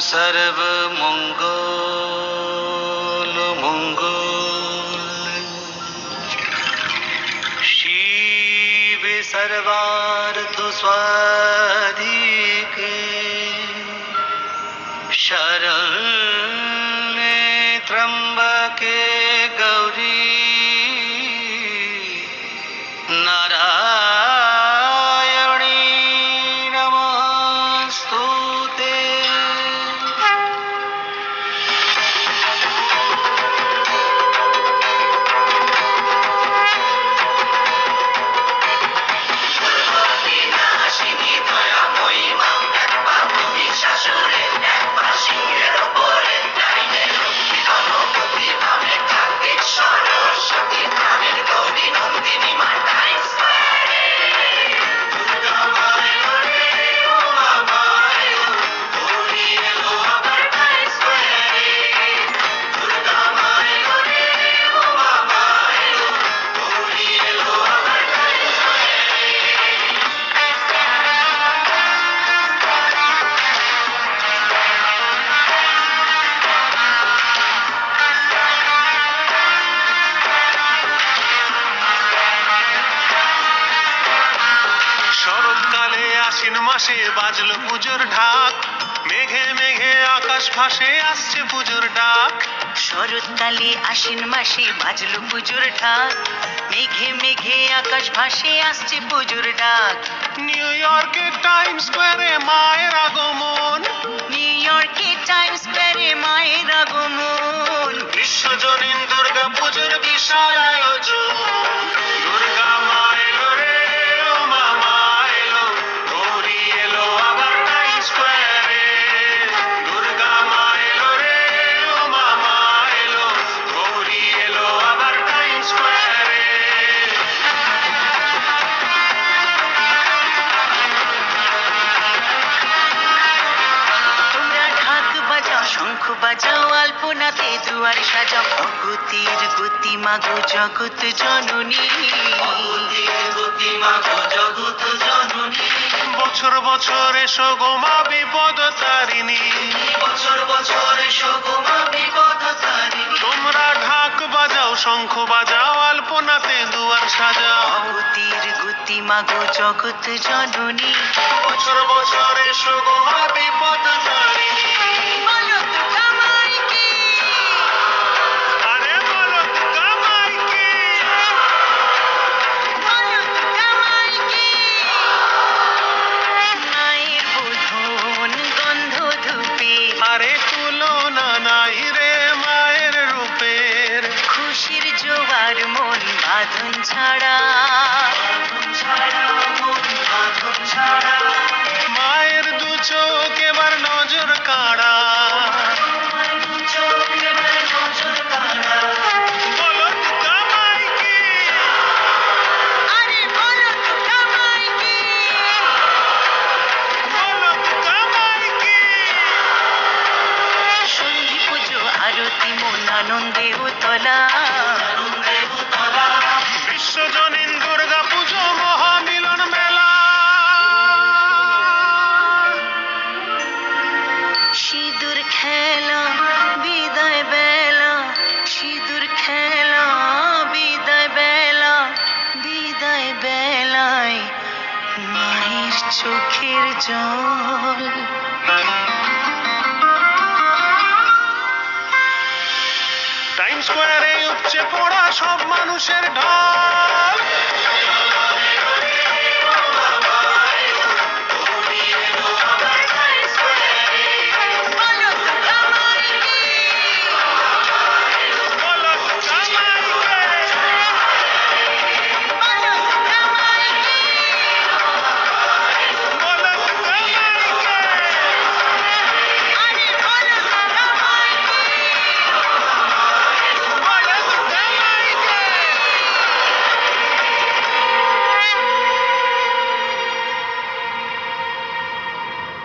सर्व मंगल मंगल। शिव सर्वार्थ स्वाधिके। शरण মাসে বাজলো পুজোর ঢাক। মেঘে মেঘে আকাশ ভাসে আসছে পুজোর ডাক। শরৎকালে আশ্বিন মাসে বাজলো পুজোর ঢাক। মেঘে মেঘে আকাশ ভাসে আসছে পুজোর ডাক। নিউ ইয়র্কের টাইম স্কোয়ারে মায়ের আগমন। নিউ ইয়র্কে টাইম স্কোয়ারে মায়ের আগমন। বিশ্বজনীন দুর্গা পুজোর বিশাল আয়োজন। বাজাও আলপনাতে দুয়ার সাজাও। অগতির গতি মাগো জগৎ জননী। বছর বছর এসো গো মা বিপদ তারিণী। বছর বছর এসো গো মা বিপদ তারিণী। তোমরা ঢাক বাজাও শঙ্খ বাজাও আলপনাতে দুয়ার সাজাও। অগতির গতি মাগো জগৎ জননী। বছর বছর এসো গো মা বিপদ তারিণী। বাঁধন ছাড়া মায়ের দু চোখ এবার নজর কাড়া। মন আনন্দে উতলা। বিশ্বজনীন দুর্গা পুজো মহামিলন মেলা। সিঁদুর খেলা বিদায় বেলা সিঁদুর খেলা বিদায় বেলা বিদায় বেলায় মায়ের চোখের জল। টাইম স্কোয়ারে উপচে পড়া সব মানুষের ঢল।